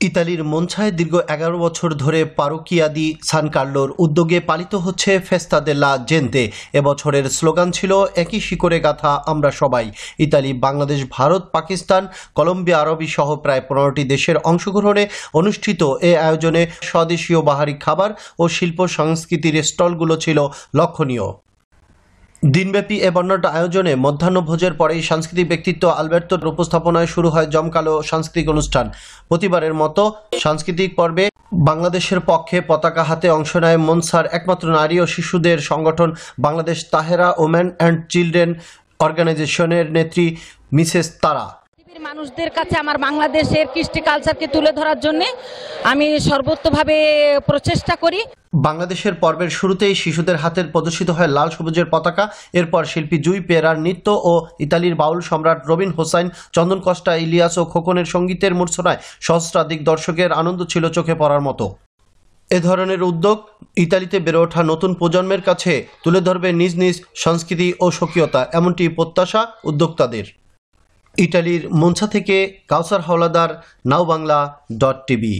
ইতালির মঞ্ছায় দীর্ঘ এগারো বছর ধরে পারুকিয়া দি সান কার্লোর উদ্যোগে পালিত হচ্ছে ফেস্তা দেল্লা জেন্তে এবছরের স্লোগান ছিল, একই শিকড়ে গাথা আমরা সবাই। ইতালি, বাংলাদেশ, ভারত, পাকিস্তান, কলম্বিয়া, আরবি সহ প্রায় পনেরোটি দেশের অংশগ্রহণে অনুষ্ঠিত এ আয়োজনে স্বদেশীয় বাহারি খাবার ও শিল্প সংস্কৃতির স্টলগুলো ছিল লক্ষণীয়। দিনব্যাপী এ বর্ণাঢ্য আয়োজনে মধ্যাহ্নভোজের পরেই সাংস্কৃতিক ব্যক্তিত্ব আলবের্তোর উপস্থাপনায় শুরু হয় জমকালো সাংস্কৃতিক অনুষ্ঠান। প্রতিবারের মতো সাংস্কৃতিক পর্বে বাংলাদেশের পক্ষে পতাকা হাতে অংশ নেয় মনসার একমাত্র নারী ও শিশুদের সংগঠন Bangladesh Tahera women and children অর্গানাইজেশনের নেত্রী মিসেস তারা। মানুষদের কাছে আমার বাংলাদেশের কৃষ্টি কালচারকে তুলে ধরার জন্য আমি সর্বোত্তভাবে প্রচেষ্টা করি। বাংলাদেশের পর্বের শুরুতেই শিশুদের হাতের প্রদর্শিত হয় লাল সবুজের পতাকা। এরপর শিল্পী জুই পেরার নৃত্য ও ইতালির বাউল সম্রাট রবিন হোসাইন, চন্দন কস্টা ইলিয়াস ও খোকনের সঙ্গীতের মূর্ছনায় সহস্রাধিক দর্শকের আনন্দ ছিল চোখে পড়ার মতো। এ ধরনের উদ্যোগ ইতালিতে বেড়ে ওঠা নতুন প্রজন্মের কাছে তুলে ধরবে নিজ নিজ সংস্কৃতি ও স্বকীয়তা, এমনটি প্রত্যাশা উদ্যোক্তাদের। ইটালির মঞ্চা থেকে Kawsar Howlader now Bangla dot TV.